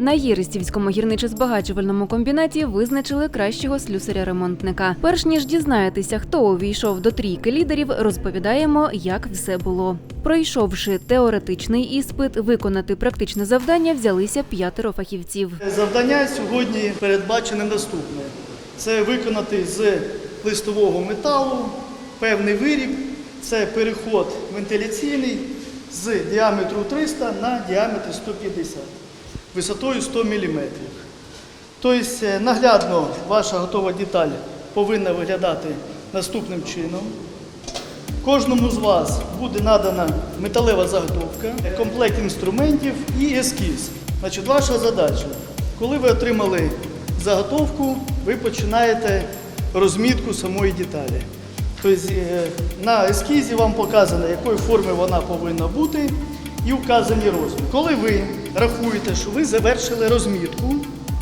На Єристівському гірничо-збагачувальному комбінаті визначили кращого слюсаря-ремонтника. Перш ніж дізнаєтеся, хто увійшов до трійки лідерів, розповідаємо, як все було. Пройшовши теоретичний іспит, виконати практичне завдання взялися п'ятеро фахівців. Завдання сьогодні передбачене наступне: це виконати з листового металу певний виріб, це переход вентиляційний з діаметру 300 на діаметр 150, висотою 100 мм. Тобто е, наглядно ваша готова деталь повинна виглядати наступним чином. Кожному з вас буде надана металева заготовка, комплект інструментів і ескіз. Значить, ваша задача, коли ви отримали заготовку, ви починаєте розмітку самої деталі. Тобто е, на ескізі вам показано, якої форми вона повинна бути, і вказані розміри. Коли ви рахуєте, що ви завершили розмітку,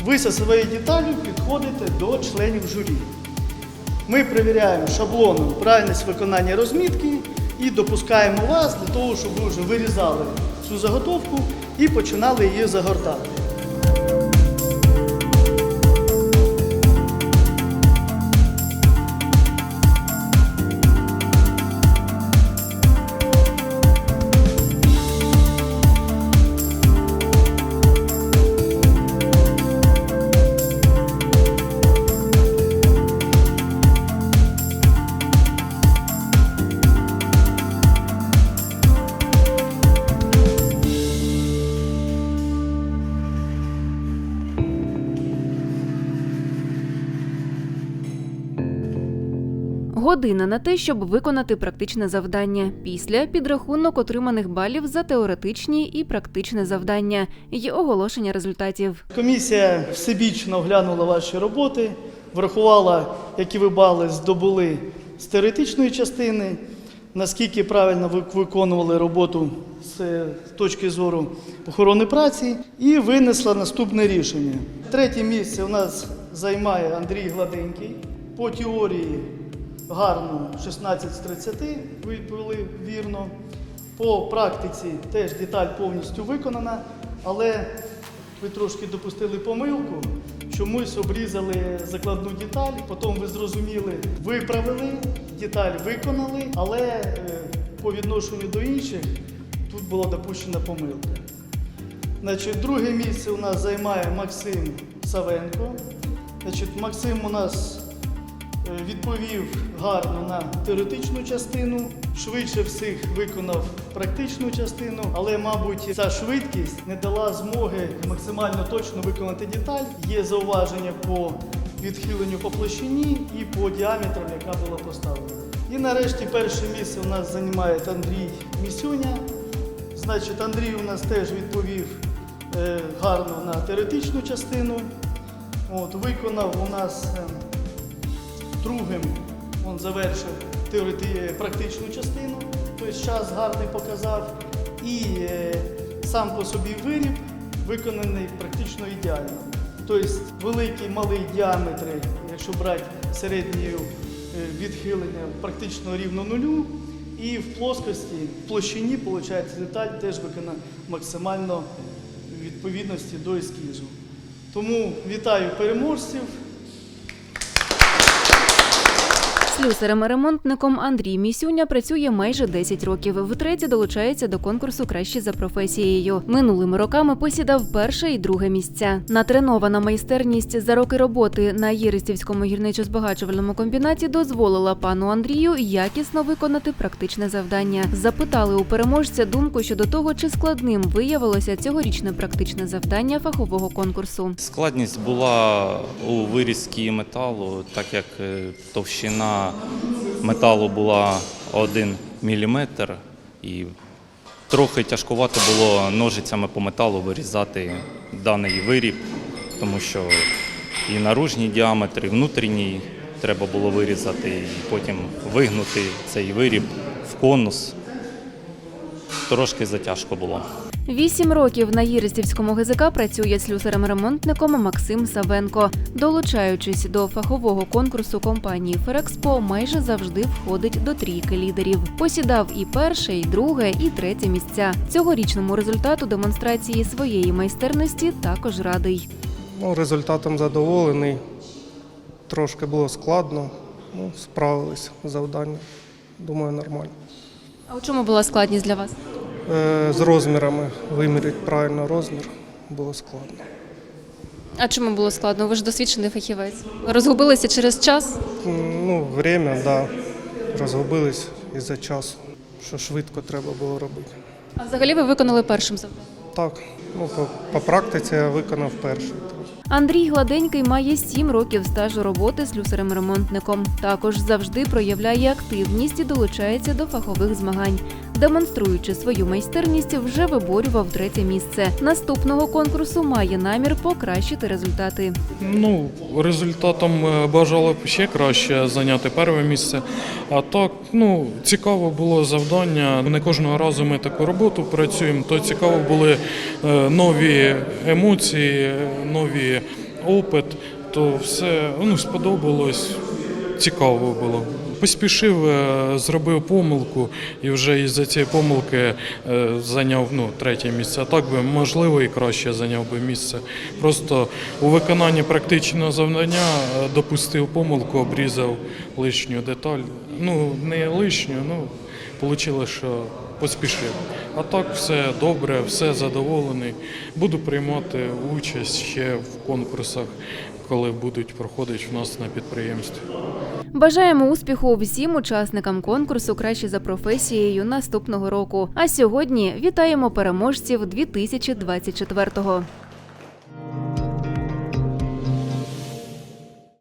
ви зі своєю деталю підходите до членів журі. Ми перевіряємо шаблоном правильність виконання розмітки і допускаємо вас для того, щоб ви вже вирізали цю заготовку і починали її загортати. Година на те, щоб виконати практичне завдання. Після підрахунок отриманих балів за теоретичні і практичне завдання і оголошення результатів. Комісія всебічно оглянула ваші роботи, врахувала, які ви бали здобули з теоретичної частини, наскільки правильно ви виконували роботу з е, точки зору охорони праці, і винесла наступне рішення. Третє місце у нас займає Андрій Гладенький. По теорії гарно 16 з 30, відповіли вірно. По практиці теж деталь повністю виконана, але ви трошки допустили помилку, чомусь обрізали закладну деталь, потім ви зрозуміли, виправили, деталь виконали, але е, по відношенню до інших тут була допущена помилка. Значить, друге місце у нас займає Максим Савенко. Значить, Максим у нас відповів гарно на теоретичну частину, швидше всіх виконав практичну частину, але, мабуть, ця швидкість не дала змоги максимально точно виконати деталь. Є зауваження по відхиленню по площині і по діаметрам, яка була поставлена. І нарешті перше місце у нас займає Андрій Місюня. Значить, Андрій у нас теж відповів е, гарно на теоретичну частину. От, виконав у нас е, другим, він завершив теорети... е, практичну частину, тобто час гарний показав. І е, сам по собі виріб виконаний практично ідеально. Тобто великі, малий діаметри, якщо брати середньою е, відхилення практично рівно нулю. І в плоскості, в площині, виходить, деталь теж виконана максимально відповідності до ескізу. Тому вітаю переможців. Слюсарем-ремонтником Андрій Місюня працює майже 10 років. Втретє долучається до конкурсу Краще за професією. Минулими роками посідав перше і друге місця. Натренована майстерність за роки роботи на Єристівському гірничо-збагачувальному комбінаті дозволила пану Андрію якісно виконати практичне завдання. Запитали у переможця думку щодо того, чи складним виявилося цьогорічне практичне завдання фахового конкурсу. Складність була у вирізці металу, так як е, металу була 1 мм і трохи тяжкувато було ножицями по металу вирізати даний виріб, тому що і наружній діаметр, і внутрішній треба було вирізати, і потім вигнути цей виріб в конус. Трошки затяжко було. Вісім років на Єристівському ГЗК працює слюсарем-ремонтником Максим Савенко. Долучаючись до фахового конкурсу компанії Ферекспо, майже завжди входить до трійки лідерів. Посідав і перше, і друге, і третє місця. Цьогорічному результату демонстрації своєї майстерності також радий. Ну, результатом задоволений. Трошки було складно, ну, справились з завданням. Думаю, нормально. А у чому була складність для вас? Е, з розмірами виміряти правильно розмір було складно. А чому було складно? Ви ж досвідчений фахівець. Розгубилися через час? Ну, время, да, розгубились із-за часу, що швидко треба було робити. А взагалі ви виконали першим завданням. Так, ну, по, по практиці я виконав перший. Андрій Гладенький має сім років стажу роботи з люсарем-ремонтником. Також завжди проявляє активність і долучається до фахових змагань. Демонструючи свою майстерність, вже виборював третє місце. Наступного конкурсу має намір покращити результати. Ну, результатом е, бажало б ще краще зайняти перше місце. А так, ну, цікаво було завдання. Не кожного разу ми таку роботу працюємо, то цікаво були е, нові емоції, е, нові опит, то все ну, сподобалось, цікаво було. Поспішив, е, зробив помилку і вже із-за цієї помилки е, зайняв ну, третє місце. А так би можливо і краще зайняв би місце. Просто у виконанні практичного завдання е, допустив помилку, обрізав лишню деталь. Ну, не лишню, ну вийшло, що поспішив. А так все добре, все задоволений. Буду приймати участь ще в конкурсах, коли будуть проходити в нас на підприємстві. Бажаємо успіху всім учасникам конкурсу краще за професією наступного року. А сьогодні вітаємо переможців 2024-го.